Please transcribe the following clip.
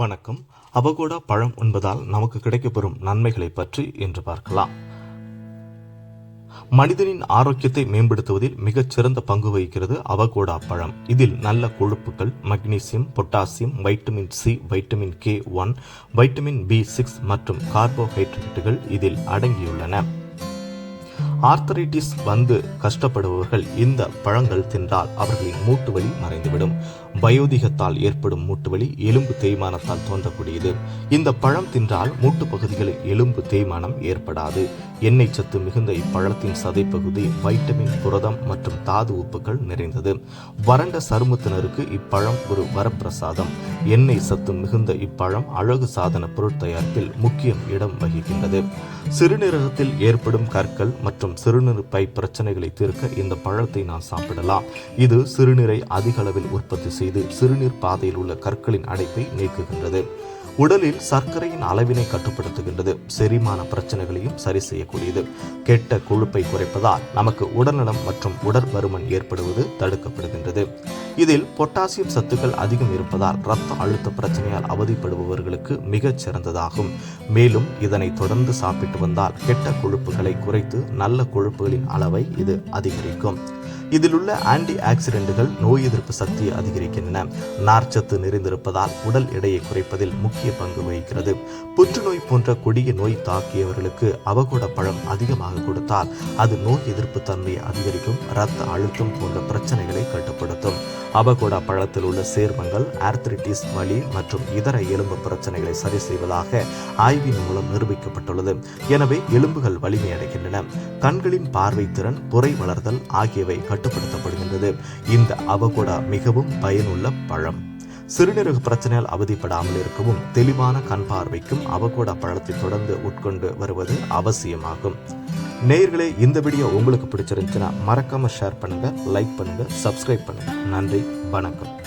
வணக்கம். அவகோடா பழம் உண்பதால் நமக்கு கிடைக்கப்பெறும் நன்மைகளை பற்றி இன்று பார்க்கலாம். மனிதனின் ஆரோக்கியத்தை மேம்படுத்துவதில் மிகச் சிறந்த பங்கு வகிக்கிறது அவகோடா பழம். இதில் நல்ல கொழுப்புகள் magnesium potassium vitamin C vitamin K one vitamin B six மற்றும் கார்போஹைட்ரேட்டுகள் இதில் அடங்கியுள்ளன. ஆர்த்தரைட்டிஸ் வந்து கஷ்டப்படுபவர்கள் இந்த பழங்கள் தின்றால் அவர்களின் மூட்டு வலி மறைந்துவிடும். வயோதிகத்தால் ஏற்படும் மூட்டு வலி எலும்பு தேய்மானத்தால் தோன்றக்கூடியது. இந்த பழம் தின்றால் மூட்டு பகுதிகளில் எலும்பு தேய்மானம் ஏற்படாது. எண்ணெய் சத்து மிகுந்த இப்பழத்தின் சதைப்பகுதி வைட்டமின் புரதம் மற்றும் தாது உப்புகள் நிறைந்தது. வறண்ட சருமத்தினருக்கு இப்பழம் ஒரு வரப்பிரசாதம். எண்ணெய் சத்து மிகுந்த இப்பழம் அழகு சாதன பொருள் தயாரிப்பில் முக்கிய இடம் வகிக்கின்றது. சிறுநீரகத்தில் ஏற்படும் கற்கள் மற்றும் சிறுநீர்ப்பை பிரச்சனைகளை தீர்க்க இந்த பழத்தை நாம் சாப்பிடலாம். இது சிறுநீரை அதிக அளவில் உற்பத்தி செய்து சிறுநீர் பாதையில் உள்ள கற்களின் அடைப்பை நீக்குகின்றது. உடலில் சர்க்கரையின் அளவினை கட்டுப்படுத்துகின்றது. செரிமான பிரச்சனைகளையும் சரி செய்யக்கூடியது. கெட்ட கொழுப்பை குறைப்பதால் நமக்கு உடல்நலம் மற்றும் உடற்பருமன் ஏற்படுவது தடுக்கப்படுகின்றது. இதில் பொட்டாசியம் சத்துக்கள் அதிகம் இருப்பதால் இரத்த அழுத்த பிரச்சனையால் அவதிப்படுபவர்களுக்கு மிகச் சிறந்ததாகும். மேலும் இதனை தொடர்ந்து சாப்பிட்டு வந்தால் கெட்ட கொழுப்புகளை குறைத்து நல்ல கொழுப்புகளின் அளவை இது அதிகரிக்கும். இதில் உள்ள ஆன்டி ஆக்சிடென்ட்டுகள் நோய் எதிர்ப்பு சக்தியை அதிகரிக்கின்றன. நார்ச்சத்து நிறைந்திருப்பதால் உடல் எடையை குறைப்பதில் முக்கிய பங்கு வகிக்கிறது. புற்றுநோய் போன்ற கொடிய நோய் தாக்கியவர்களுக்கு அவகோட பழம் அதிகமாக கொடுத்தால் அது நோய் எதிர்ப்பு தன்மையை அதிகரிக்கும் இரத்த அழுத்தம் போன்ற பிரச்சனைகளை கட்டுப்படுத்தும். அவகோடா பழத்தில் உள்ள சேர்மங்கள் ஆர்த்ரிட்டிஸ் வலி மற்றும் இதர எலும்பு பிரச்சனைகளை சரி செய்வதாக ஆய்வின் மூலம் நிரூபிக்கப்பட்டுள்ளது. எனவே எலும்புகள் வலிமையடைகின்றன கண்களின் பார்வை திறன் புரை வளர்தல் ஆகியவை கட்டுப்படுத்தப்படுகின்றது. இந்த அவகோடா மிகவும் பயனுள்ள பழம். சிறுநீரக பிரச்சனையால் அவதிப்படாமல் இருக்கவும் தெளிவான கண் பார்வைக்கும் அவகோடா பழத்தை தொடர்ந்து உட்கொண்டு வருவது அவசியமாகும். நேயர்களே இந்த வீடியோ உங்களுக்கு பிடிச்சிருந்துச்சுன்னா மறக்காம ஷேர் பண்ணுங்க லைக் பண்ணுங்க சப்ஸ்கிரைப் பண்ணுங்க. நன்றி வணக்கம்.